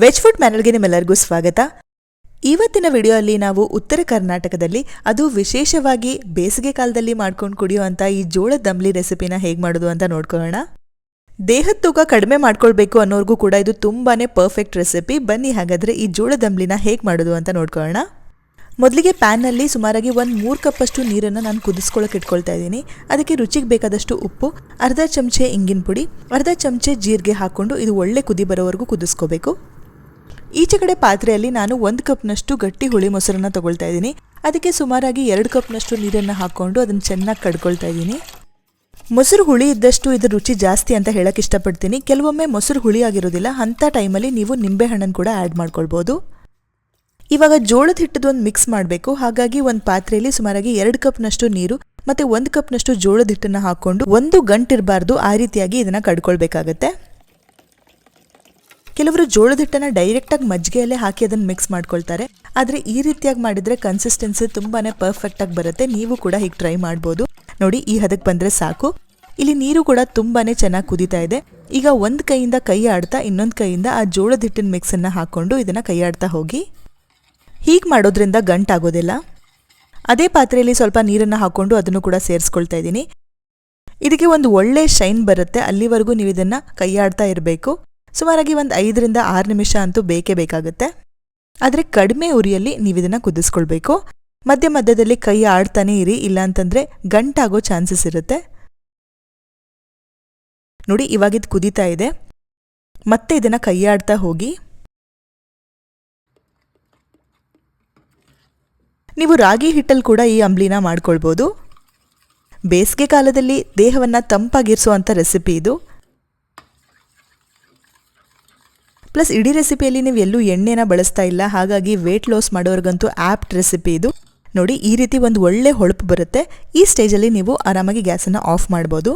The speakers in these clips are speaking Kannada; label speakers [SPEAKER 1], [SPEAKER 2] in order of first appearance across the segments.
[SPEAKER 1] ವೆಜ್ ಫುಡ್ ಮ್ಯಾನಲ್ಗೆ ನಿಮ್ಮೆಲ್ಲರಿಗೂ ಸ್ವಾಗತ. ಇವತ್ತಿನ ವಿಡಿಯೋಲ್ಲಿ ನಾವು ಉತ್ತರ ಕರ್ನಾಟಕದಲ್ಲಿ ಅದು ವಿಶೇಷವಾಗಿ ಬೇಸಿಗೆ ಕಾಲದಲ್ಲಿ ಮಾಡ್ಕೊಂಡು ಕುಡಿಯುವಂಥ ಈ ಜೋಳದ ದಮ್ಲಿ ರೆಸಿಪಿನ ಹೇಗೆ ಮಾಡೋದು ಅಂತ ನೋಡ್ಕೊಳ್ಳೋಣ. ದೇಹದ ತೂಕ ಕಡಿಮೆ ಮಾಡ್ಕೊಳ್ಬೇಕು ಅನ್ನೋರ್ಗೂ ಕೂಡ ಇದು ತುಂಬಾನೇ ಪರ್ಫೆಕ್ಟ್ ರೆಸಿಪಿ. ಬನ್ನಿ ಹಾಗಾದ್ರೆ ಈ ಜೋಳದ ದಮ್ಲಿನ ಹೇಗೆ ಮಾಡೋದು ಅಂತ ನೋಡ್ಕೊಳ್ಳೋಣ. ಮೊದಲಿಗೆ ಪ್ಯಾನ್ನಲ್ಲಿ ಸುಮಾರಾಗಿ ಒಂದು ಮೂರು ಕಪ್ಪಷ್ಟು ನೀರನ್ನು ನಾನು ಕುದಿಸ್ಕೊಳ್ಳೋಕೆ ಇಟ್ಕೊಳ್ತಾ ಇದ್ದೀನಿ. ಅದಕ್ಕೆ ರುಚಿಗೆ ಬೇಕಾದಷ್ಟು ಉಪ್ಪು, ಅರ್ಧ ಚಮಚೆ ಇಂಗಿನ ಪುಡಿ, ಅರ್ಧ ಚಮಚೆ ಜೀರಿಗೆ ಹಾಕ್ಕೊಂಡು ಇದು ಒಳ್ಳೆ ಕುದಿ ಬರೋವರೆಗೂ ಕುದಿಸ್ಕೋಬೇಕು. ಈಚೆ ಕಡೆ ಪಾತ್ರೆಯಲ್ಲಿ ನಾನು ಒಂದು ಕಪ್ನಷ್ಟು ಗಟ್ಟಿ ಹುಳಿ ಮೊಸರನ್ನ ತಗೊಳ್ತಾ ಇದ್ದೀನಿ. ಅದಕ್ಕೆ ಸುಮಾರಾಗಿ ಎರಡು ಕಪ್ನಷ್ಟು ನೀರನ್ನು ಹಾಕ್ಕೊಂಡು ಅದನ್ನು ಚೆನ್ನಾಗಿ ಕಡ್ಕೊಳ್ತಾ ಇದ್ದೀನಿ. ಮೊಸರು ಹುಳಿ ಇದ್ದಷ್ಟು ಇದರ ರುಚಿ ಜಾಸ್ತಿ ಅಂತ ಹೇಳಕ್ಕೆ ಇಷ್ಟಪಡ್ತೀನಿ. ಕೆಲವೊಮ್ಮೆ ಮೊಸರು ಹುಳಿ ಆಗಿರೋದಿಲ್ಲ. ಅಂಥ ಟೈಮಲ್ಲಿ ನೀವು ನಿಂಬೆಹಣ್ಣನ್ನು ಕೂಡ ಆ್ಯಡ್ ಮಾಡ್ಕೊಳ್ಬೋದು. ಇವಾಗ ಜೋಳದ ಹಿಟ್ಟದ ಒಂದು ಮಿಕ್ಸ್ ಮಾಡಬೇಕು. ಹಾಗಾಗಿ ಒಂದು ಪಾತ್ರೆಯಲ್ಲಿ ಸುಮಾರಾಗಿ ಎರಡು ಕಪ್ನಷ್ಟು ನೀರು ಮತ್ತು ಒಂದು ಕಪ್ನಷ್ಟು ಜೋಳದ ಹಿಟ್ಟನ್ನು ಹಾಕ್ಕೊಂಡು ಒಂದು ಗಂಟಿರಬಾರ್ದು ಆ ರೀತಿಯಾಗಿ ಇದನ್ನು ಕಡ್ಕೊಳ್ಬೇಕಾಗತ್ತೆ. ಕೆಲವರು ಜೋಳದ ಹಿಟ್ಟನ್ನು ಡೈರೆಕ್ಟಾಗಿ ಮಜ್ಜಿಗೆಯಲ್ಲೇ ಹಾಕಿ ಅದನ್ನು ಮಿಕ್ಸ್ ಮಾಡ್ಕೊಳ್ತಾರೆ. ಆದರೆ ಈ ರೀತಿಯಾಗಿ ಮಾಡಿದರೆ ಕನ್ಸಿಸ್ಟೆನ್ಸಿ ತುಂಬಾ ಪರ್ಫೆಕ್ಟಾಗಿ ಬರುತ್ತೆ. ನೀವು ಕೂಡ ಹೀಗೆ ಟ್ರೈ ಮಾಡ್ಬೋದು. ನೋಡಿ, ಈ ಹದಕ್ಕೆ ಬಂದರೆ ಸಾಕು. ಇಲ್ಲಿ ನೀರು ಕೂಡ ತುಂಬಾ ಚೆನ್ನಾಗಿ ಕುದೀತಾ ಇದೆ. ಈಗ ಒಂದು ಕೈಯಿಂದ ಕೈ ಆಡ್ತಾ, ಇನ್ನೊಂದು ಕೈಯಿಂದ ಆ ಜೋಳದ ಹಿಟ್ಟಿನ ಮಿಕ್ಸನ್ನು ಹಾಕ್ಕೊಂಡು ಇದನ್ನು ಕೈ ಆಡ್ತಾ ಹೋಗಿ. ಹೀಗೆ ಮಾಡೋದ್ರಿಂದ ಗಂಟಾಗೋದಿಲ್ಲ ಅದೇ ಪಾತ್ರೆಯಲ್ಲಿ ಸ್ವಲ್ಪ ನೀರನ್ನು ಹಾಕೊಂಡು ಅದನ್ನು ಕೂಡ ಸೇರಿಸ್ಕೊಳ್ತಾ ಇದ್ದೀನಿ. ಇದಕ್ಕೆ ಒಂದು ಒಳ್ಳೆ ಶೈನ್ ಬರುತ್ತೆ. ಅಲ್ಲಿವರೆಗೂ ನೀವು ಇದನ್ನು ಕೈಯಾಡ್ತಾ ಇರಬೇಕು. ಸುಮಾರಾಗಿ ಒಂದು ಐದರಿಂದ ಆರು ನಿಮಿಷ ಅಂತೂ ಬೇಕೇ ಬೇಕಾಗುತ್ತೆ. ಆದರೆ ಕಡಿಮೆ ಉರಿಯಲ್ಲಿ ನೀವು ಇದನ್ನು ಕುದಿಸ್ಕೊಳ್ಬೇಕು. ಮಧ್ಯ ಮಧ್ಯದಲ್ಲಿ ಕೈ ಆಡ್ತಾನೆ ಇರಿ, ಇಲ್ಲಾಂತಂದ್ರೆ ಗಂಟಾಗೋ ಚಾನ್ಸಸ್ ಇರುತ್ತೆ. ನೋಡಿ ಇವಾಗಿದ್ದು ಕುದೀತಾ ಇದೆ. ಮತ್ತೆ ಇದನ್ನು ಕೈಯಾಡ್ತಾ ಹೋಗಿ. ನೀವು ರಾಗಿ ಹಿಟ್ಟಲ್ಲಿ ಕೂಡ ಈ ಅಂಬ್ಲಿನ ಮಾಡ್ಕೊಳ್ಬೋದು. ಬೇಸಿಗೆ ಕಾಲದಲ್ಲಿ ದೇಹವನ್ನು ತಂಪಾಗಿರಿಸುವಂಥ ರೆಸಿಪಿ ಇದು. ಪ್ಲಸ್ ಇಡೀ ರೆಸಿಪಿಯಲ್ಲಿ ನೀವು ಎಲ್ಲೂ ಎಣ್ಣೆನ ಬಳಸ್ತಾ ಇಲ್ಲ. ಹಾಗಾಗಿ ವೇಟ್ ಲಾಸ್ ಮಾಡೋರ್ಗಂತೂ ಆ್ಯಪ್ಟ್ ರೆಸಿಪಿ ಇದು. ನೋಡಿ, ಈ ರೀತಿ ಒಂದು ಒಳ್ಳೆ ಹೊಳಪು ಬರುತ್ತೆ. ಈ ಸ್ಟೇಜಲ್ಲಿ ನೀವು ಆರಾಮಾಗಿ ಗ್ಯಾಸನ್ನು ಆಫ್ ಮಾಡ್ಬೋದು.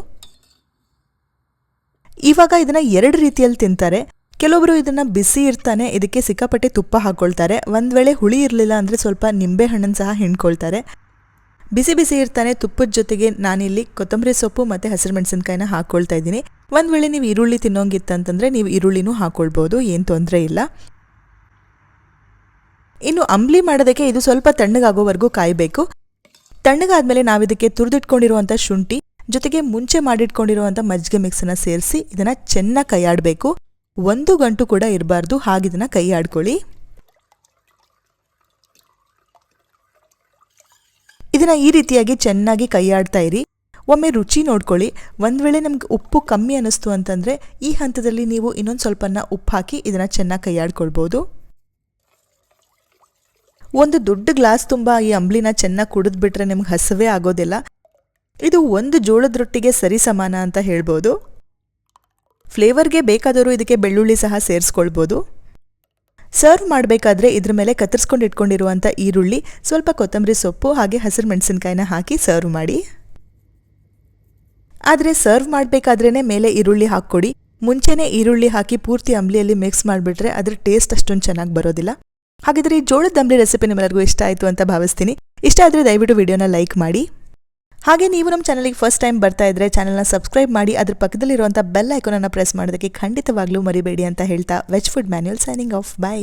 [SPEAKER 1] ಇವಾಗ ಇದನ್ನು ಎರಡು ರೀತಿಯಲ್ಲಿ ತಿಂತಾರೆ. ಕೆಲವೊಬ್ಬರು ಇದನ್ನು ಬಿಸಿ ಇರ್ತಾನೆ, ಇದಕ್ಕೆ ಸಿಕ್ಕಾಪಟ್ಟೆ ತುಪ್ಪ ಹಾಕ್ಕೊಳ್ತಾರೆ ಒಂದು ವೇಳೆ ಹುಳಿ ಇರಲಿಲ್ಲ ಅಂದರೆ ಸ್ವಲ್ಪ ನಿಂಬೆ ಹಣ್ಣನ್ನು ಸಹ ಹಿಂಡ್ಕೊಳ್ತಾರೆ. ಬಿಸಿ ಬಿಸಿ ಇರ್ತಾನೆ, ತುಪ್ಪದ ಜೊತೆಗೆ ನಾನಿಲ್ಲಿ ಕೊತ್ತಂಬರಿ ಸೊಪ್ಪು ಮತ್ತು ಹಸಿರು ಮೆಣಸಿನ್ಕಾಯಿನ ಹಾಕ್ಕೊಳ್ತಾ ಇದ್ದೀನಿ. ಒಂದು ವೇಳೆ ನೀವು ಈರುಳ್ಳಿ ತಿನ್ನೋಂಗಿತ್ತಂತಂದರೆ ನೀವು ಈರುಳ್ಳಿನೂ ಹಾಕ್ಕೊಳ್ಬೋದು ಏನು ತೊಂದರೆ ಇಲ್ಲ. ಇನ್ನು ಅಂಬ್ಲಿ ಮಾಡೋದಕ್ಕೆ ಇದು ಸ್ವಲ್ಪ ತಣ್ಣಗಾಗೋವರೆಗೂ ಕಾಯಬೇಕು. ತಣ್ಣಗಾದ್ಮೇಲೆ ನಾವಿದಕ್ಕೆ ತುರಿದಿಟ್ಕೊಂಡಿರುವಂಥ ಶುಂಠಿ, ಜೊತೆಗೆ ಮುಂಚೆ ಮಾಡಿಟ್ಕೊಂಡಿರುವಂಥ ಮಜ್ಜಿಗೆ ಮಿಕ್ಸನ್ನು ಸೇರಿಸಿ ಇದನ್ನು ಚೆನ್ನಾಗಿ ಕೈಯಾಡಬೇಕು. ಒಂದು ಗಂಟು ಕೂಡ ಇರಬಾರ್ದು, ಹಾಗಿದನ್ನು ಕೈ ಆಡ್ಕೊಳ್ಳಿ ಇದನ್ನ ಈ ರೀತಿಯಾಗಿ ಚೆನ್ನಾಗಿ ಕೈಯಾಡ್ತಾ ಇರಿ. ಒಮ್ಮೆ ರುಚಿ ನೋಡ್ಕೊಳ್ಳಿ. ಒಂದು ವೇಳೆ ನಮ್ಗೆ ಉಪ್ಪು ಕಮ್ಮಿ ಅನ್ನಿಸ್ತು ಅಂತಂದರೆ ಈ ಹಂತದಲ್ಲಿ ನೀವು ಇನ್ನೊಂದು ಸ್ವಲ್ಪನ ಉಪ್ಪು ಹಾಕಿ ಇದನ್ನು ಚೆನ್ನಾಗಿ ಕೈಯಾಡ್ಕೊಳ್ಬೋದು. ಒಂದು ದೊಡ್ಡ ಗ್ಲಾಸ್ ತುಂಬ ಈ ಅಂಬ್ಲಿನ ಚೆನ್ನಾಗಿ ಕುಡಿದ್ಬಿಟ್ರೆ ನಿಮ್ಗೆ ಹಸವೇ ಆಗೋದಿಲ್ಲ. ಇದು ಒಂದು ಜೋಳದ ರೊಟ್ಟಿಗೆ ಸರಿ ಸಮಾನ ಅಂತ ಹೇಳ್ಬೋದು. ಫ್ಲೇವರ್ಗೆ ಬೇಕಾದವರು ಇದಕ್ಕೆ ಬೆಳ್ಳುಳ್ಳಿ ಸಹ ಸೇರಿಸ್ಕೊಳ್ಬೋದು. ಸರ್ವ್ ಮಾಡಬೇಕಾದ್ರೆ ಇದ್ರ ಮೇಲೆ ಕತ್ತರಿಸ್ಕೊಂಡು ಇಟ್ಕೊಂಡಿರುವಂಥ ಈರುಳ್ಳಿ, ಸ್ವಲ್ಪ ಕೊತ್ತಂಬರಿ ಸೊಪ್ಪು ಹಾಗೆ ಹಸಿರು ಮೆಣಸಿನ್ಕಾಯಿನ ಹಾಕಿ ಸರ್ವ್ ಮಾಡಿ. ಆದರೆ ಸರ್ವ್ ಮಾಡಬೇಕಾದ್ರೇ ಮೇಲೆ ಈರುಳ್ಳಿ ಹಾಕ್ಕೊಡಿ. ಮುಂಚೆನೇ ಈರುಳ್ಳಿ ಹಾಕಿ ಪೂರ್ತಿ ಅಂಬ್ಲಿಯಲ್ಲಿ ಮಿಕ್ಸ್ ಮಾಡಿಬಿಟ್ರೆ ಅದ್ರ ಟೇಸ್ಟ್ ಅಷ್ಟೊಂದು ಚೆನ್ನಾಗಿ ಬರೋದಿಲ್ಲ. ಹಾಗಿದ್ರೆ ಈ ಜೋಳದ ಅಂಬ್ಲಿ ರೆಸಿಪಿ ನಿಮ್ಮೆಲ್ಲರಿಗೂ ಇಷ್ಟ ಆಯಿತು ಅಂತ ಭಾವಿಸ್ತೀನಿ. ಇಷ್ಟ ಆದರೆ ದಯವಿಟ್ಟು ವಿಡಿಯೋನ ಲೈಕ್ ಮಾಡಿ. ಹಾಗೆ ನೀವು ನಮ್ಮ ಚಾನಲಿಗೆ ಫಸ್ಟ್ ಟೈಮ್ ಬರ್ತಾ ಇದ್ರೆ ಚಾನಲ್ನ ಸಬ್ಸ್ಕ್ರೈಬ್ ಮಾಡಿ, ಅದ್ರ ಪಕ್ಕದಲ್ಲಿರುವಂಥ ಬೆಲ್ ಐಕೋನನ್ನು ಪ್ರೆಸ್ ಮಾಡೋದಕ್ಕೆ ಖಂಡಿತವಾಗ್ಲೂ ಮರಿಬೇಡಿ ಅಂತ ಹೇಳ್ತಾ veg food manual signing off bye